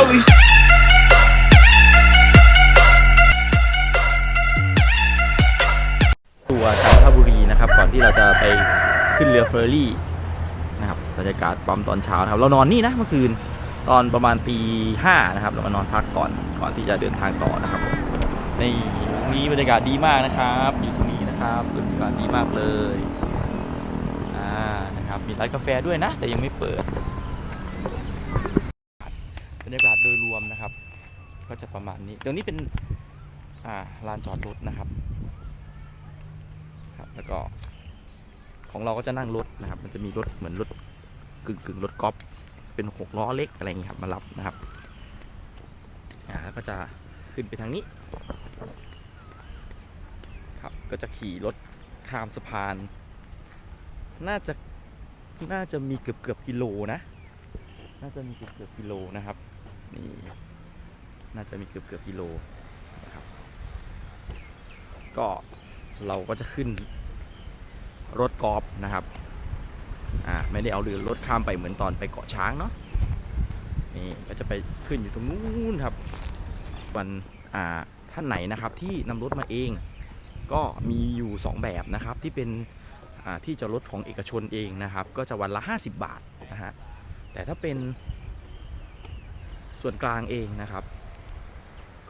Holy moly, moly, moly. ตัวจันทบุรีนะครับ ก่อนที่เราจะไปขึ้นเรือเฟอร์รี่นะครับบรรยากาศปั๊มตอนเช้านะครับ เรานอนนี่นะเมื่อคืนตอนประมาณตีห้านะครับ เรามานอนพักก่อนก่อนที่จะเดินทางต่อนะครับนี่ตรงนี้บรรยากาศดีมากนะครับอยู่ตรงนี้นะครับบรรยากาศดีมากเลยอ่านะครับมีร้านกาแฟด้วยนะ แต่ยังไม่เปิด รรยากาศโดยรวมนะครับ ก็จะประมาณนี้ตรงนี้เป็นลานจอดรถนะครับครับ แล้วก็ของเราก็จะนั่งรถนะครับ มันจะมีรถเหมือนรถกึ่งกึ่งรถกอล์ฟเป็นหกล้อเล็กอะไรอย่างเงี้ยครับมารับนะครับอ่าแล้วก็จะขึ้นไปทางนี้ ครับก็จะขี่รถข้ามสะพาน น่าจะน่าจะมีเกือบเกือบกิโลนะ น่าจะมีเกือบเกือบกิโลนะครับ นี่น่าจะมีเกือบเกือบกิโลนะครับ ก็เราก็จะขึ้นรถกอล์ฟนะครับอ่าไม่ได้เอาเรือรถข้ามไปเหมือนตอนไปเกาะช้างเนาะนี่ก็จะไปขึ้นอยู่ตรงนู้นครับ วันอ่าท่านไหนนะครับที่นำรถมาเองก็มีอยู่ 2 แบบนะครับที่เป็นอ่าที่จอดรถของเอกชนเองนะครับ ก็จะวันละ 50 บาทนะฮะแต่ถ้าเป็น ส่วนกลางเองนะครับ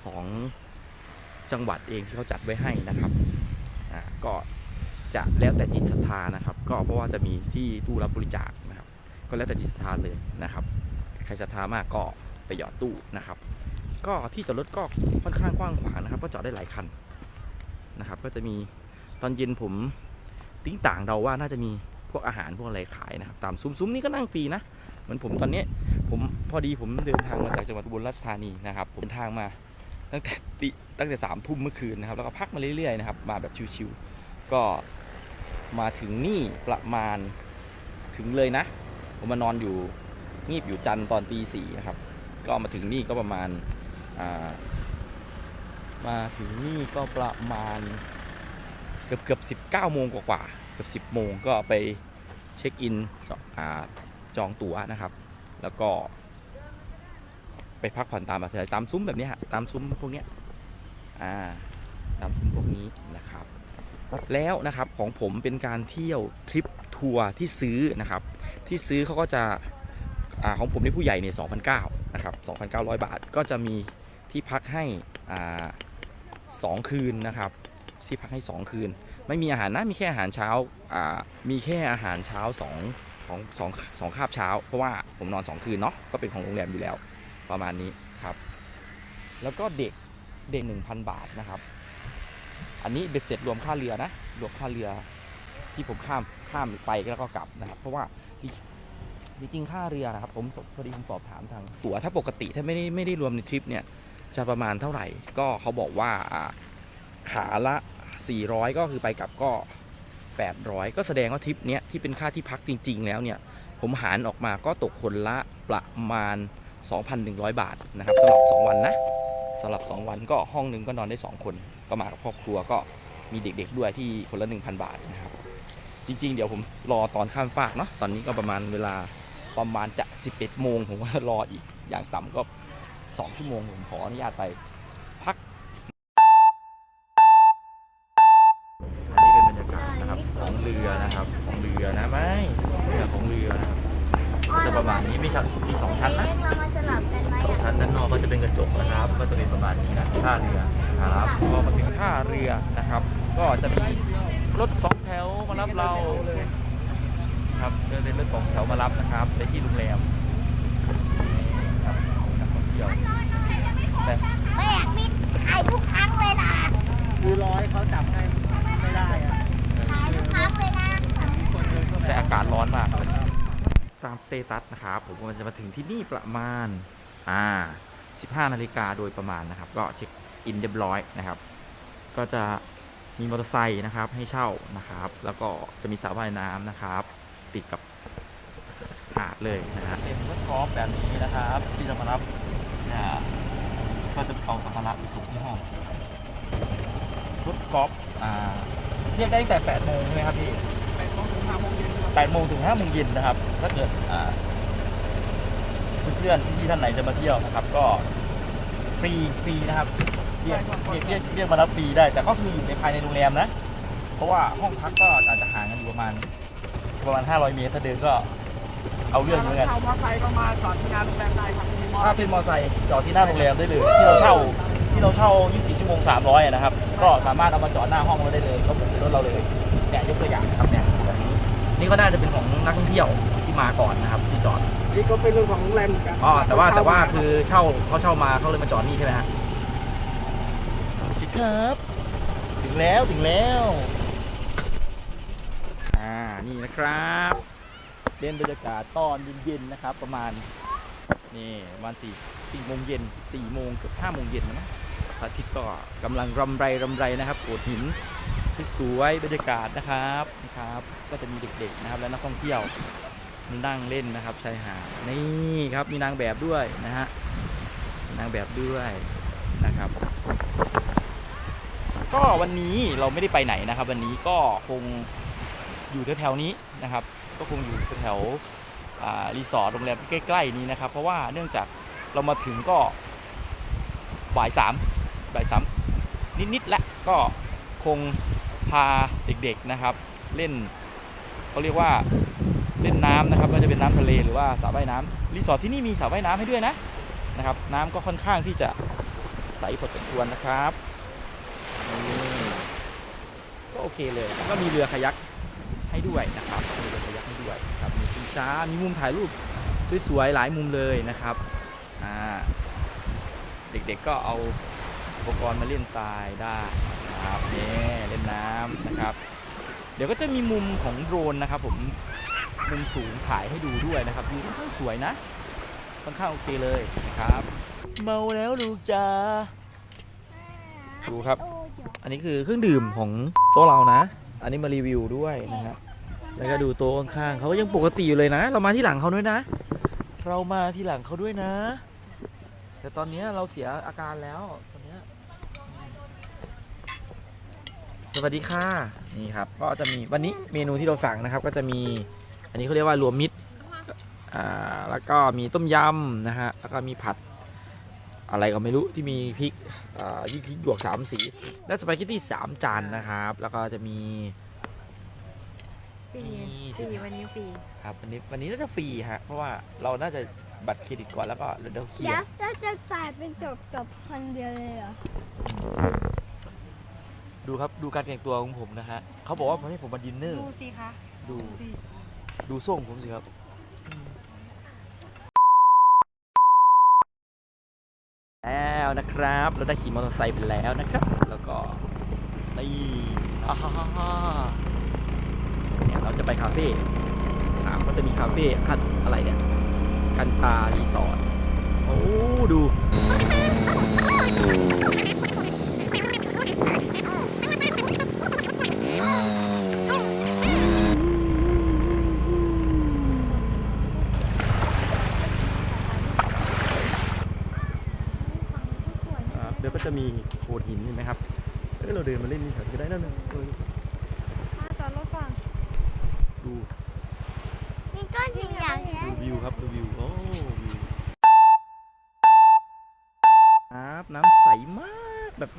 ของจังหวัดเองที่เขาจัดไว้ให้นะครับก็จะแล้วแต่จิตศรัทธานะครับ ก็เพราะว่าจะมีที่ตู้รับบริจาคนะครับ ก็แล้วแต่จิตศรัทธาเลยนะครับ ใครศรัทธามากก็ไปหยอดตู้นะครับ ก็ที่จอดรถก็ค่อนข้างกว้างขวางนะครับ ก็จอดได้หลายคันนะครับ ก็จะมีตอนเย็นผมติ้งต่างเราว่าน่าจะมีพวกอาหารพวกอะไรขายนะครับ ตามซุ้มๆนี่ก็นั่งฟรีนะเหมือนผมตอนนี้ ผมพอดีผมเดินทางมาจากจังหวัดอุบลราชธานีนะครับผมเดินทางมาตั้งแต่ตีตั้งแต่สามทุ่มเมื่อคืนนะครับแล้วก็พักมาเรื่อยๆนะครับมาแบบชิวๆก็มาถึงนี่ประมาณถึงเลยนะ ผมมานอนอยู่งีบอยู่จันทร์ตอนตีสี่นะครับ ก็มาถึงนี่ก็ประมาณามาถึงนี่ก็ประมาณเกือบเกือบสิบเก้าโมงกว่าๆเกือบสิบโมงก็ไปเช็คอินจองตั๋วนะครับ แล้วก็ ไปพักผ่อนตามอัธยาศัยตามซุ้มแบบนี้ฮะตามซุ้มพวกเนี้ยอ่าตามซุ้มพวกนี้นะครับ แล้วนะครับของผมเป็นการเที่ยวทริปทัวร์ที่ซื้อนะครับ ที่ซื้อเขาก็จะอ่าของผมในผู้ใหญ่เนี่ย2,900นะครับ2,900 บาทก็จะมีที่พักให้อ่าสองคืนนะครับ ที่พักให้ 2 คืน ไม่มีอาหารนะมีแค่อาหารเช้าอ่ามีแค่อาหารเช้า 2 ของสองสองคาบเช้า เพราะว่าผมนอน2คืนเนาะก็เป็นของโรงแรมอยู่แล้วประมาณนี้ครับ แล้วก็เด็กเด็ก1,000บาทนะครับ อันนี้เบ็ดเสร็จรวมค่าเรือนะรวมค่าเรือที่ผมข้ามข้ามไปแล้วก็กลับนะครับ เพราะว่าจริงๆค่าเรือนะครับผมพอดีผมสอบถามทางตั๋วถ้าปกติถ้าไม่ได้ไม่ได้รวมในทริปเนี่ยจะประมาณเท่าไหร่ก็เขาบอกว่าอ่าขาละ 400 ก็คือไปกลับก็ 800 ก็แสดงว่าทริปเนี้ยที่เป็นค่าที่พักจริง ๆ แล้วเนี่ยผมหารออกมาก็ตกคนละประมาณ 2,100 บาทนะครับสำหรับ 2 วันนะสำหรับ 2 วันก็ห้องหนึ่งก็นอนได้ 2 คนก็มากับครอบครัวก็มีเด็กๆด้วยที่คนละ 1,000 บาทนะครับจริง ๆ เดี๋ยวผมรอตอนข้ามฟากเนาะตอนนี้ก็ประมาณเวลาประมาณจะ 11 โมงผมว่ารออีกอย่างต่ำก็ 2 ชั่วโมงผมขออนุญาตไป ประมาณนี้ไม่ใช่มีสองชั้นนะเรามาสลับกันไหมสองชั้นด้านนอกก็จะเป็นกระจกนะครับ ก็จะเป็นประมาณนี้นะท่าเรือนะครับพอมาถึงท่าเรือนะครับ ก็จะมีรถสองแถวมารับเราครับจะเป็นรถสองแถวมารับนะครับไปที่โรงแรมครับนักท่องเที่ยวแต่ไม่อยากมีถ่ายทุกครั้งเลยล่ะคือร้อยเขาจับให้ามสเตตัสนะครับผมกำลังจะมาถึงที่นี่ประมาณอ่า15 นาฬิกาโดยประมาณนะครับ ก็เช็คอินเรียบร้อยนะครับ ก็จะมีมอเตอร์ไซค์นะครับให้เช่านะครับ แล้วก็จะมีสระว่ายน้ำนะครับ ติดกับหาดเลยนะฮะเป็นรถกอล์ฟแบบนี้นะครับ ที่จะมารับอ่าก็จะเอาสัมภาระไปส่งที่ห้องรถกอล์ฟอ่าเรียกได้ตั้งแต่8โมงใช่ไหมครับพี่8โมงถึง5โมงเย็น นะครับ ถ้าเกิดอ่าเพื่อนๆพี่ๆท่านไหนจะมาเที่ยวนะครับ ก็ฟรีฟรีนะครับเรียกเรียกเรียกเรียกมารับฟรีได้ แต่ก็คืออยู่ในภายในโรงแรมนะ เพราะว่าห้องพักก็อาจจะห่างกันอยู่ประมาณประมาณ 500 เมตรถ้าเดินก็เอาเรื่องอยู่เหมือนกันเช่ามอไซค์ก็มาจอดที่งานโรงแรมได้ครับมีมอถ้าเป็นมอเตอร์ไซค์จอดที่หน้าโรงแรมได้เลยที่เราเช่าที่เราเช่า 24 ชั่วโมง 300อะนะครับ ก็สามารถเอามาจอดหน้าห้องเราได้เลยก็เหมือนเป็นรถเราเลยเนี่ยยกตัวอย่างนะครับเนี่ยแบบ นี้นี่ก็น่าจะเป็นของนักท่องเที่ยวที่มาก่อนนะครับที่จอดนี่ก็เป็นเรื่องของโรงแรมเหมือนกันอ๋อแต่ว่าแต่ว่าคือเช่าเขาเช่ามาเขาเลยมาจอดนี่ใช่ไหมฮะครับ ถึงแล้วถึงแล้วอ่านี่นะครับเล่นบรรยากาศตอนเย็นๆนะครับ ประมาณนี่ประมาณสี่สี่โมงเย็นสี่โมงเกือบห้าโมงเย็นนะมั้งพระอาทิตย์ก็กำลังรำไรรำไรนะครับโขดหิน สวยๆบรรยากาศนะครับนะครับ ก็จะมีเด็กๆนะครับ และนักท่องเที่ยวนั่งเล่นนะครับชายหาดนี่ครับมีนางแบบด้วยนะฮะนางแบบด้วยนะครับ ก็วันนี้เราไม่ได้ไปไหนนะครับ วันนี้ก็คงอยู่แถวๆนี้นะครับ ก็คงอยู่แถวรีสอร์ทโรงแรมใกล้ๆนี้นะครับ เพราะว่าเนื่องจากเรามาถึงก็บ่ายสามบ่ายสามนิดๆแล้วก็คง พาเด็กๆนะครับ เล่นเขาเรียกว่าเล่นน้ำนะครับก็จะเป็นน้ำทะเลหรือว่าสระว่ายน้ำรีสอร์ทที่นี่มีสระว่ายน้ำให้ด้วยนะนะครับ น้ำก็ค่อนข้างที่จะใสพอสมควรนะครับนี่ก็โอเคเลยก็มีเรือคายักให้ด้วยนะครับมีเรือคายักให้ด้วยครับมีชิงช้ามีมุมถ่ายรูปสวยๆหลายมุมเลยนะครับอ่าเด็กๆก็เอาอุปกรณ์มาเล่นทรายได้ นะครับนี่เล่นน้ำนะครับ เดี๋ยวก็จะมีมุมของโดรนนะครับผมมุมสูงถ่ายให้ดูด้วยนะครับวิวค่อนข้างสวยนะค่อนข้างโอเคเลยนะครับ เมาแล้วลูกจ้าดูครับ อันนี้คือเครื่องดื่มของโต๊ะเรานะ อันนี้มารีวิวด้วยนะฮะแล้วก็ดูโต๊ะข้างๆเขาก็ยังปกติอยู่เลยนะ เรามาที่หลังเขาด้วยนะ เรามาที่หลังเขาด้วยนะ แต่ตอนนี้เราเสียอาการแล้วตอนเนี้ย สวัสดีค่ะนี่ครับก็จะมีวันนี้เมนูที่เราสั่งนะครับ ก็จะมีอันนี้เขาเรียกว่ารวมมิตรอ่าแล้วก็มีต้มยำนะฮะแล้วก็มีผัดอะไรก็ไม่รู้ที่มีพริกอ่ายี่พริกหยวกสามสี และสปาเกตตี้สามจานนะครับ แล้วก็จะมี ฟรีนี่ฟรีวันนี้ฟรีครับวันนี้วันนี้น่าจะฟรีฮะเพราะว่าเราน่าจะบัตรเครดิตก่อนแล้วก็เดี๋ยวเคลียเดี๋ยวร์เราจะจ่ายเป็นจบจบคนเดียวเลยเหรอ ดูครับดูการแต่งตัวของผมนะฮะเขาบอกว่าให้ผมมาดินเนอร์ดูสิคะดูดูสิดูส่งผมสิครับแล้วนะครับ เราได้ขี่มอเตอร์ไซค์ไปแล้วนะครับ แล้วก็นี่อ่าฮ่าฮ่าฮ่าเนี่ยเราจะไปคาเฟ่ถามก็จะมีคาเฟ่คันอะไรเนี่ยกันตารีสอร์ทโอ้ดู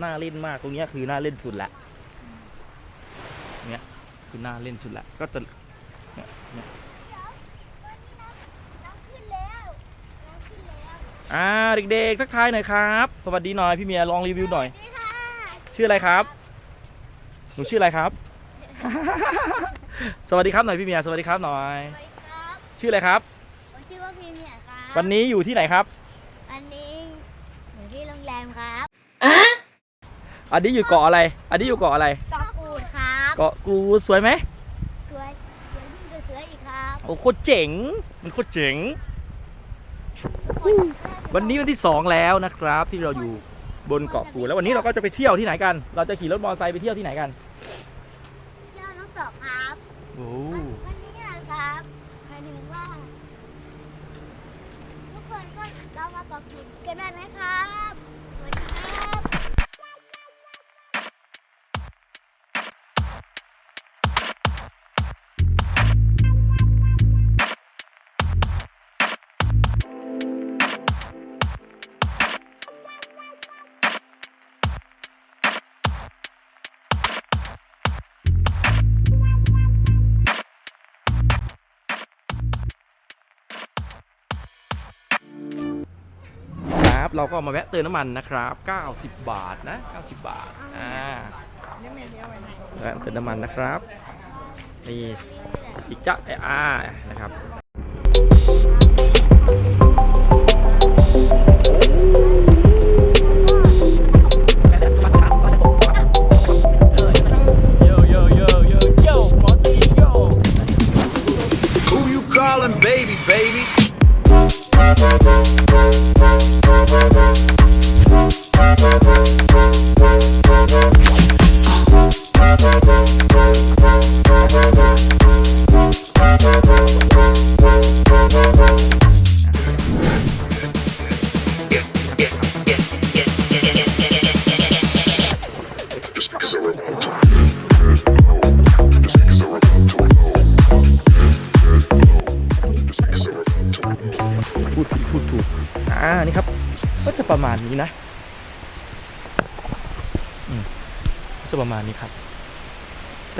น่าเล่นมากตรงเนี้ยคือน่าเล่นสุดละเนี้ยคือน่าเล่นสุดละก็จะเนี่ยเนี่ยน้ำขึ้นแล้วน้ำขึ้นแล้วอ่าเด็กๆทักทายหน่อยครับ สวัสดีหน่อยพี่เมียลองรีวิวหน่อยนี่ค่ะชื่ออะไรครับ หนูชื่ออะไรครับ สวัสดีครับหน่อยพี่เมียสวัสดีครับหน่อยสวัสดีครับชื่ออะไรครับผมชื่อว่าพีเมียครับ วันนี้อยู่ที่ไหนครับ วันนี้อยู่ที่โรงแรมครับ อันนี้อยู่เกาะอะไร อันนี้อยู่เกาะอะไร เกาะกูดครับเกาะกรูสวยไหมสวยสวยยิ่งกว่าเสืออีกครับโอ้โคตรเจ๋ง มันโคตรเจ๋ง ทุกคนวันนี้วันที่2แล้วนะครับ ที่เราอยู่บนเกาะกูดแล้ววันนี้เราก็จะไปเที่ยวที่ไหนกัน เราจะขี่รถมอเตอร์ไซค์ไปเที่ยวที่ไหนกันเที่ยวน้ำตกครับโอ้วันวันนี้นะครับหมายถึงว่า ทุกคนก็เรามาเกาะกูดกันได้นะค เราก็มาแวะเติมน้ำมันนะครับ 90 บาทนะ 90 บาทอ่านี่ไม่เลี้ยวไปไหนแวะเติมน้ำมันนะครับนี่อีกจะไออานะครับ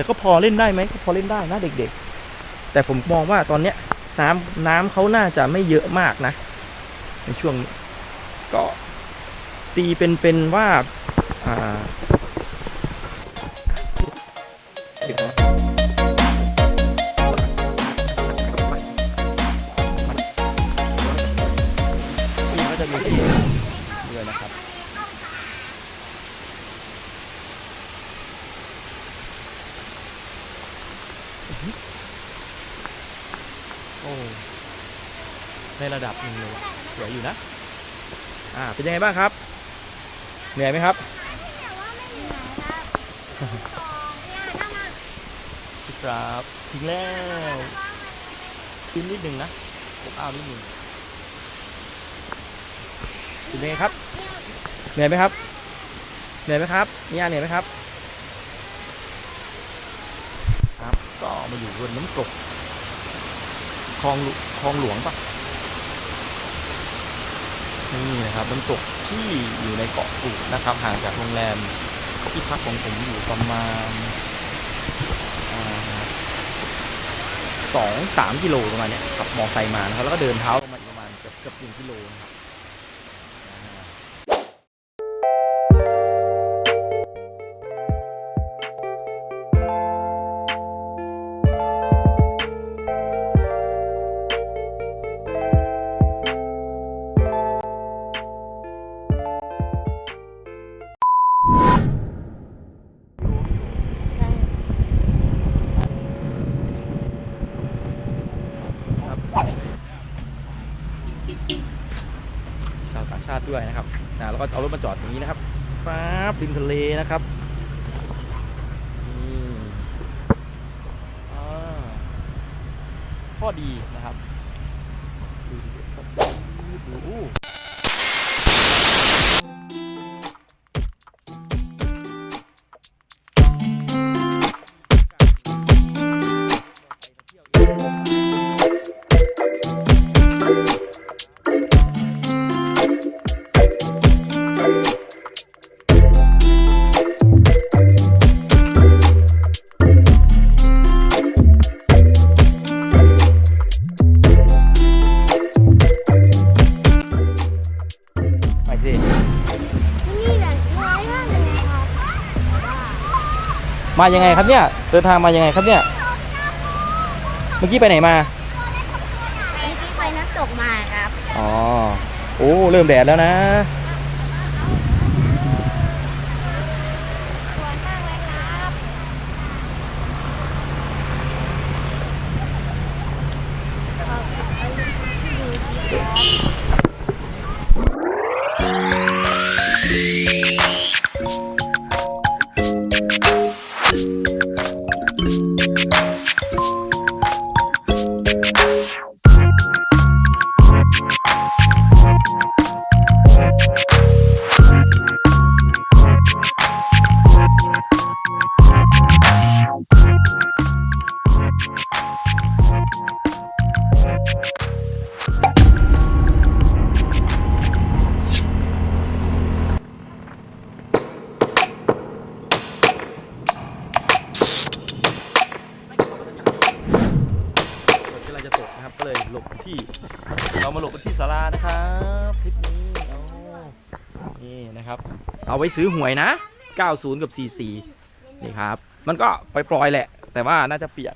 แต่ก็พอเล่นได้ไหมก็พอเล่นได้นะเด็กๆ แต่ผมมองว่าตอนเนี้ยน้ำน้ำเขาน่าจะไม่เยอะมากนะ ในช่วงก็ตีเป็นเป็นว่า ระดับหนึ่งเลยสวยอยู่นะ อ่า เป็นยังไงบ้างครับ เหนื่อยไหมครับแต่ว่าไม่เหนื่อยครับสองเนี่ยนั่นน่ะครับถึงแล้วกินนิดหนึ่งนะผมเอานิดหนึ่งเป็นยังไงครับ เหนื่อยไหมครับ เหนื่อยไหมครับเนี่ยเหนื่อยไหมครับ ครับ ก็มาอยู่บนน้ำตกคลองหลวคลองหลวงปะ นี่นะครับน้ำตกที่อยู่ในเกาะกูดนะครับห่างจากโรงแรมที่พักของผมอยู่ประมาณสองสามกิโลประมาณเนี้ยขับมอไซค์มานะครับแล้วก็เดินเท้าลงมาอีกประมาณเกือบเกือบหนึ่งกิโลนะครับ ก็เอารถมาจอดอย่างนี้นะครับฟ้าบริมทะเลนะครับนี่อ่าข้อดีนะครับ มายังไงครับเนี่ย เดินทางมายังไงครับเนี่ย เมื่อกี้ไปไหนมา ไปที่ไปน้ำตกมาครับ อ๋อ โอ้ เริ่มแดดแล้วนะ ไว้ซื้อหวยนะ 90 กับ 44 นี่ครับ มันก็ปล่อยๆแหละ แต่ว่าน่าจะเปียก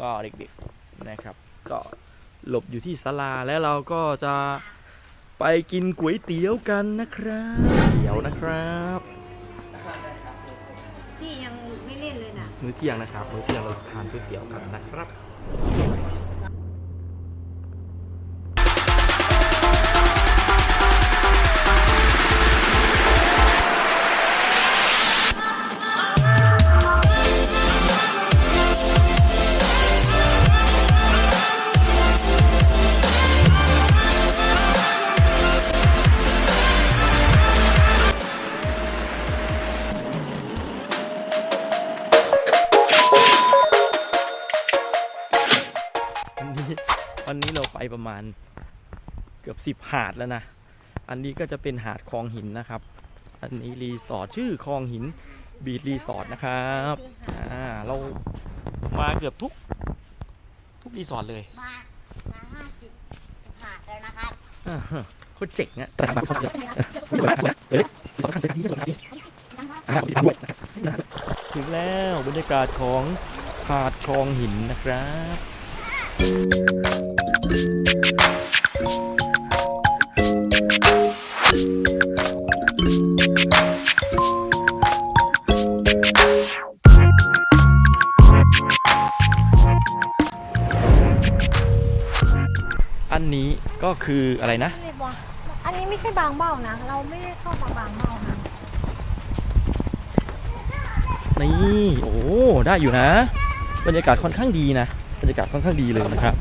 ก็เด็กๆนะครับ ก็หลบอยู่ที่ศาลาแล้วเราก็จะไปกินก๋วยเตี๋ยวกันนะครับเตี๋ยวนะครับพี่ยังไม่เล่นเลยน่ะมื้อเที่ยงนะครับมื้อเที่ยงเราทานก๋วยเตี๋ยวกันนะครับ วันนี้เราไปประมาณเกือบสิบหาดแล้วนะ อันนี้ก็จะเป็นหาดคลองหินนะครับ อันนี้รีสอร์ทชื่อคลองหินบีดรีสอร์ทนะครับอ่าเรามาเกือบทุกทุกรีสอร์ทเลย มา มาห้าสิบหาดแล้วนะครับอ่าฮะโคตรเจ๋งอะแต่ทำแบบเขาเยอะมีคนมาเฮ้ยสองครั้งเป็นที่ที่ที่อ่าติดตามด้วยนะครับถึงแล้วบรรยากาศของหาดคลองหินนะครับ อันนี้ก็คืออะไรนะไม่บอกอันนี้ไม่ใช่บางเบ้านะ เราไม่ได้เข้ามาบางเบ้านะนี่ โอ้ ได้อยู่นะ บรรยากาศค่อนข้างดีนะ บรรยากาศค่อนข้างดีเลยนะครับ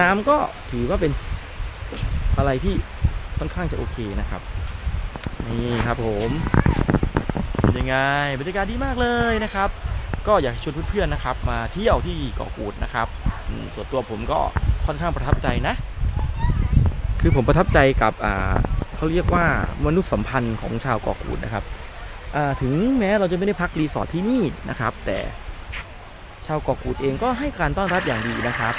น้ำก็ถือว่าเป็นอะไรที่ค่อนข้างจะโอเคนะครับ นี่ครับผมยังไงบรรยากาศดีมากเลยนะครับ ก็อยากชวนเพื่อนๆนะครับ มาเที่ยวที่เกาะกูดนะครับส่วนตัวผมก็ค่อนข้างประทับใจนะ คือผมประทับใจกับเขาเรียกว่ามนุษยสัมพันธ์ของชาวเกาะกูดนะครับถึงแม้เราจะไม่ได้พักรีสอร์ทที่นี่นะครับ แต่ชาวเกาะกูดเองก็ให้การต้อนรับอย่างดีนะครับ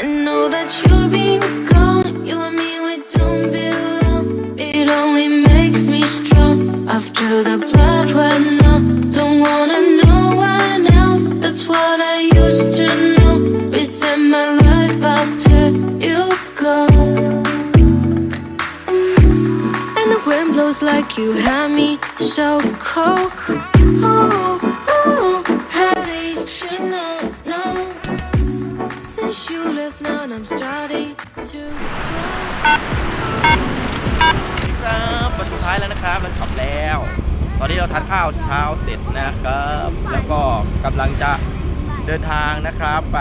I know that you've been gone. You and me, we don't belong. It only makes me strong. After the blood ran out, don't wanna know one else. That's what I used to know. Reset my life after you go. And the wind blows like you had me so cold. ครับวันสุดท้ายแล้วนะครับเราขับแล้ว ตอนนี้เราทานข้าวเช้าเสร็จนะครับ แล้วก็กำลังจะเดินทางนะครับไป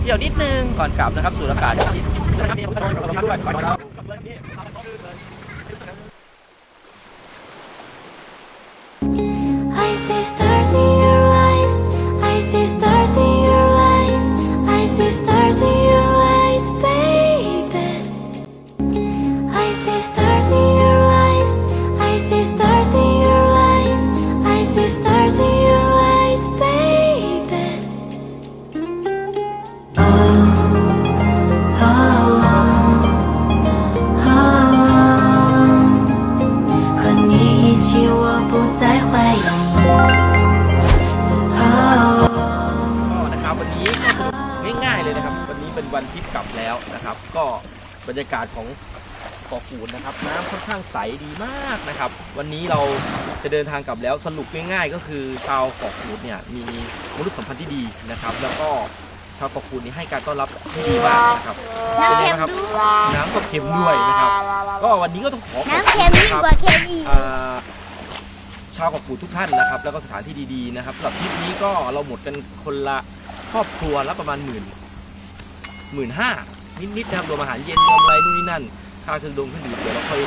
เที่ยวนิดนึงก่อนกลับนะครับ สู่อากาศที่นะครับมีผู้ชมด้วย บรรยากาศของเกาะกูดนะครับ น้ำค่อนข้างใสดีมากนะครับ วันนี้เราจะเดินทางกลับแล้วสรุปง่ายๆ ก็คือชาวเกาะกูดเนี่ยมีมนุษยสัมพันธ์ที่ดีนะครับ แล้วก็ชาวเกาะกูดนี่ให้การต้อนรับที่ดีมากนะครับน้ำเป็นไงเค็มบ้างครับด้วยน้ำก็เค็มด้วยนะครับ ก็วันนี้ก็ต้องขอขอบน้ำคุเค็ณมยิ่นะงครับกว่าเค็มอีกอ่าชาวเกาะกูดทุกท่านนะครับ แล้วก็สถานที่ดีๆนะครับสำหรับทริปนี้ก็เราหมดกันคนละครอบครัวละประมาณหมื่นหมื่นห้า นิดๆนะครับรวมอาหารเย็นรวมอะไรนู่นนี่นั่นค่าเครื่องดงเครื่องดื่มเดี๋ยวเราค่อย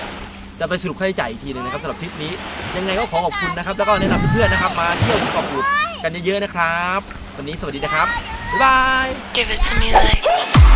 จะไปสรุปค่าใช้จ่ายอีกทีหนึงนะครับสำหรับทริปนี้ ยังไงก็ขอขอบคุณนะครับ แล้วก็แนะนำเพื่อนๆนะครับ มาเที่ยวที่เกาะกูดกันเยอะๆนะครับ วันนี้สวัสดีนะครับบ๊ายบาย Give it to me like.